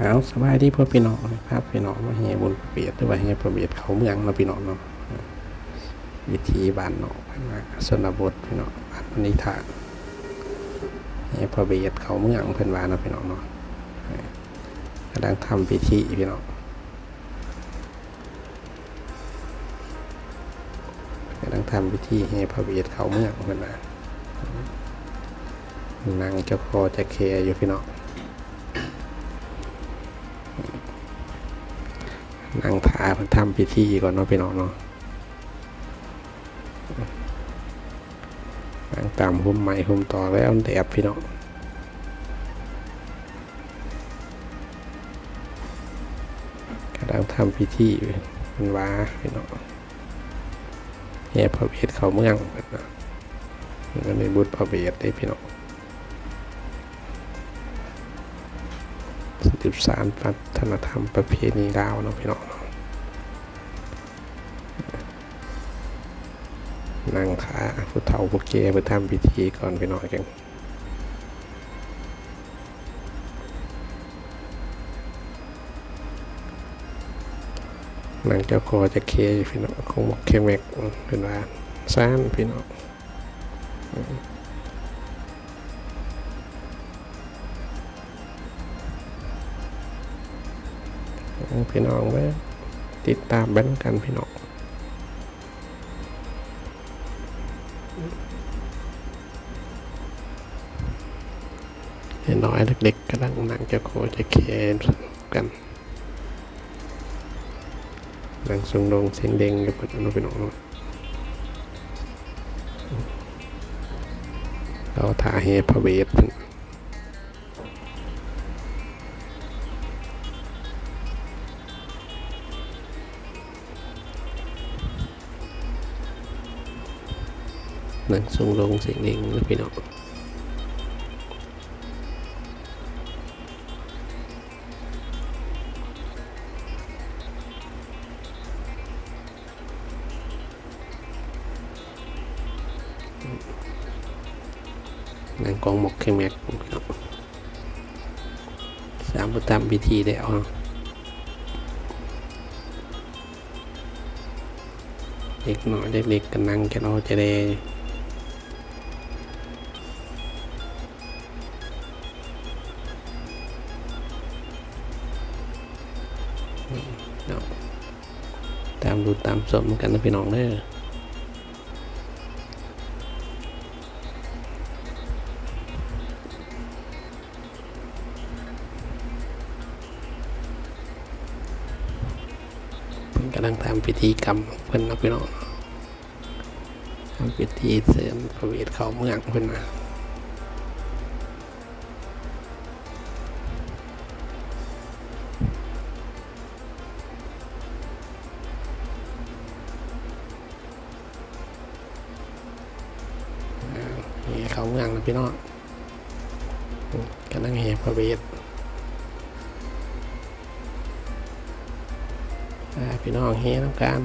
เอาสบายดีพ่อพี่น้องนะครับพี่น้องมาเฮบุญเปียดหรือว่าเฮประเบียดเขาเมืองเนาะพี่น้องเนาะวิธีบ้านเนาะบ้านนาสนบทพี่น้องบ้านมณีทานเฮประเบียดเขาเมืองเพิ่อนว่าเนาะพี่น้องเนาะกำลังทำพิธีพี่น้องกำลังทำพิธีเฮประเบียดเขาเมืองเพิ่อนว่านั่งเจ้าคอจะเคอยู่พี่น้อง นั่งทาเพิ่นทำพิธีก่อนเนาะพี่น้องเนาะนั่งตามหุ่มใหม่หุ่มต่อแล้วแดดพี่น้องกำลังทำพิธีอยู่มันว้าพี่น้องแห่พระเวทเขาเมืองเพิ่นนะมันในบุตรพระเวทได้พี่น้อง สืบสารวัฒนธรรมประเพณีลาวเนาะพี่น้องนั่งขาผู้เฒ่าผู้แก่ไปทำพิธีก่อนไปหน่อยกันนั่งเจ้าคอจะเคอยู่พี่น้องคงบอกเคแม็กเป็นว่าซ่านพี่น้อง พี่น้องไว้ติดตามแบนกันพี่น้องน้อยเล็กๆกำลังนั่งจะโคจะเคกันนั่งทรงลงเสียงเด้งอยู่บนนู้นไปหนองเราถ่าเฮพระเวท เพิ่นนั่งทรงลงเสียงเด้งแล้วพี่น้องนั่งกองหมกเคแม็กพี่น้องสามประตามพิธีแล้วเนาเด็กหน่อยเด็กๆกันนั่งกันเอาจะได้ เนาะตามดูตามสมกันนะพี่น้องเด้อเพิ่นกำลังทำพิธีกรรมเพิ่นนะพี่น้องทำพิธีเสริมพระเวทเขาเมืองเพิ่อนนะ เขาเมืองนะพี่น้องกำลังแห่พระเวทพี่น้องเฮน้ำกัน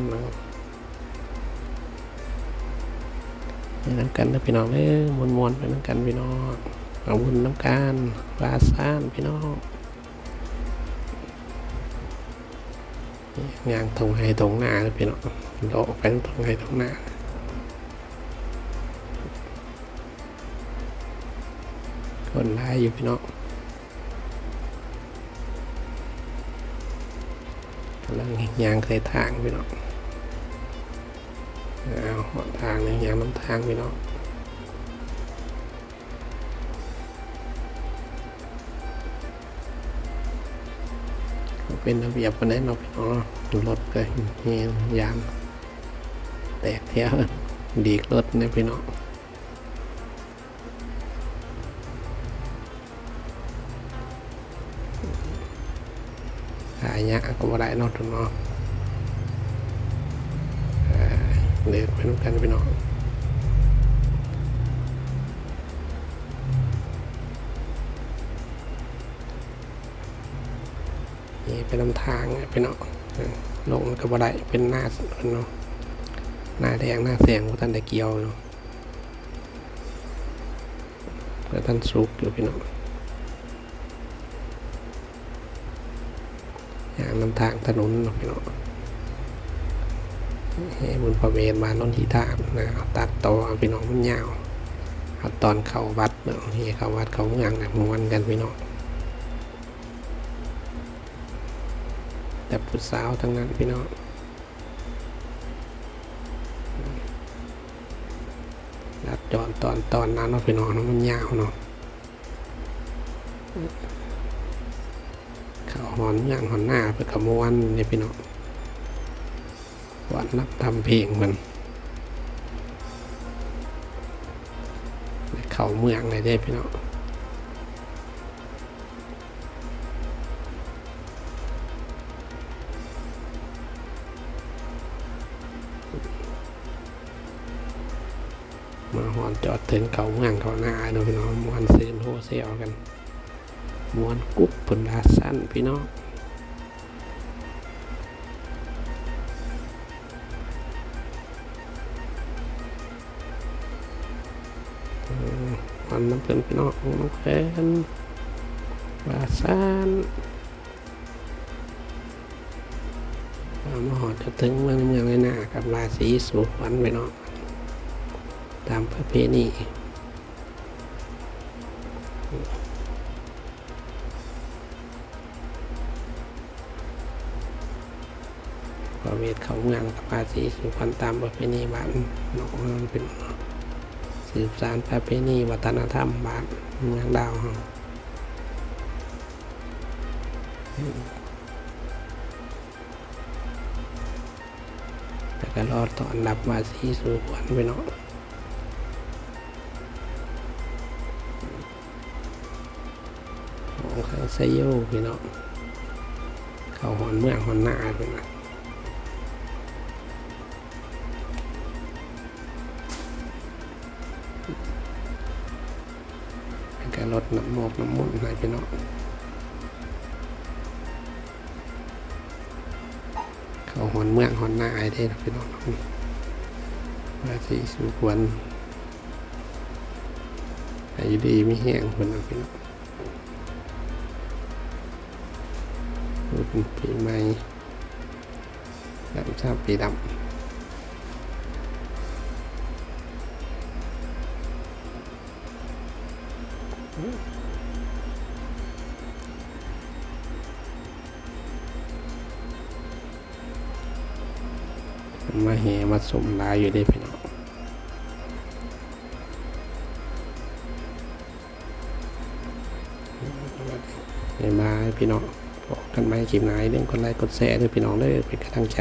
เฮน้ำกันนะพี่น้องเอ้ยมวนมวนไปน้ำกันพี่น้องเอาบุญน้ำกันปลาซ่านพี่น้องยางตรงไห้ตรงหน้าเลยพี่น้องโลกไปตรงไห้ตรงหน้า คนร้ายอยู่พี่น้องกำลังยางเคยทางพี่น้องเอาหอทางเลยยางน้ำทางพี่น้องเป็นระเบียบวันนั้นเราะพี่น้องรถเลยยางแตกเที่ยวดีกรถเนี่ยพี่น้องายากก็บ่ได้นอกทุนเนาะเดินไปน้ำกันพี่น้องนี่เป็นลำทางเนี่ยพี่น้องเออลงกับบัได้เป็นหน้าพี่น้องหน้าแดงหน้าแสงพว่าท่านได้เกี่ยวเนาะพื่อท่านสุกอยู่พี่น้องางนำทางถนนเนาะพี่น้องให้บุญพระเวทมานนทิทามนะตัดต่อพี่น้องมันยาวเอาตอนเข้าวัดเนาะเฮเข้าวัดเข้าเมืองนะมวนกันพี่น้องแต่ผู้สาวทั้งนั้นพี่น้องรัดจอนตอนตอนนั้นเนาะพี่น้องมันยาวเนาะ ขาหอนย่างหอนหน้าเพื่อกระมวนเนี่ยพี่น้องวันนับทำเพลงมันเขาเมืองเลยได้พี่น้องมาหอนจอดถึงเขาเมืองเขาหน้าเนาะพี่น้องมวนซื้อโฮเซลกัน มวนกุ๊บผลาสั้นพี่น้องวันน้ำเพิ่นพี่น้องน้องแฟนลาสั้นว่ามาหอดจะถึงเมืองเมืองเลยนะกับราศีสุวรรณพี่น้องตามประเพณี ประเวทเขาเมืองกับภาษีสุพรรณตามประเพณีบ้านนอกเมืองเป็นสืบสานประเพณีวัฒนธรรมบ้านเมืองดาวแต่ก็รอตอนรับภาษีสุพรรณไปเนาะของเขาไซโยพี่เนาะเขาหอนเมืองหอนหน้าไปนะ การลดน้ำหมอกน้ำมุนต์ให้พี่น้องเขาหอนเมืองหอนหน้าไอ้ได้พี่น้องว่าสีสุขวันอายุดีไม่แห้งคนนะพี่น้องรุ่นปีใหม่แบบชาปีดำ มาแห่มาสมลายอยู่ได้พี่น้องในมาพี่น้องบอกกันไหมคลิปไหนเรื่องกดไลค์กดแชร์ด้วยพี่น้องเด้เป็นกำลังใจ